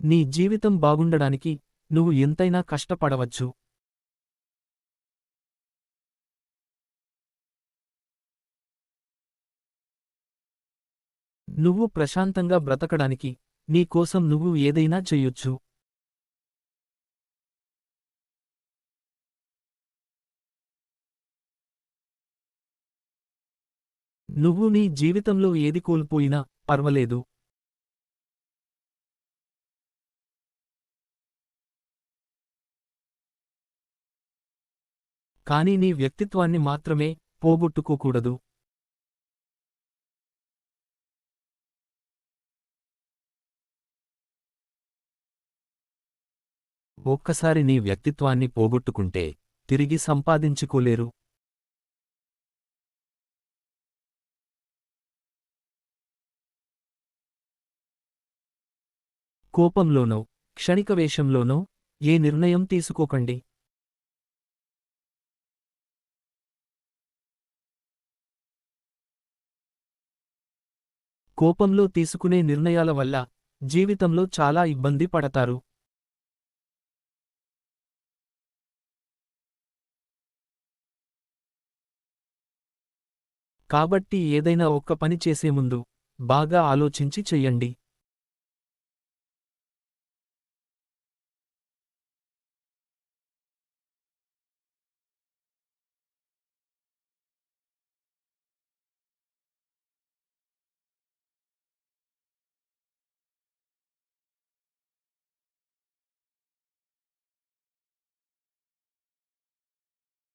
నీ జీవితం బాగుండడానికి నువ్వు ఎంతైనా కష్టపడవచ్చు. నువ్వు ప్రశాంతంగా బ్రతకడానికి నీ కోసం నువ్వు ఏదైనా చెయ్యొచ్చు నువ్వు నీ జీవితంలో ఏది కోల్పోయినా పర్వాలేదు. కానీ నీ వ్యక్తిత్వాన్ని మాత్రమే పోగొట్టుకోకూడదు. ఒక్కసారి నీ వ్యక్తిత్వాన్ని పోగొట్టుకుంటే తిరిగి సంపాదించుకోలేరు. కోపంలోనో క్షణిక వేషంలోనో ఏ నిర్ణయం తీసుకోకండి. కోపంలో తీసుకునే నిర్ణయాల వల్ల జీవితంలో చాలా ఇబ్బంది పడతారు. కాబట్టి ఏదైనా ఒక్క పని చేసే ముందు బాగా ఆలోచించి చెయ్యండి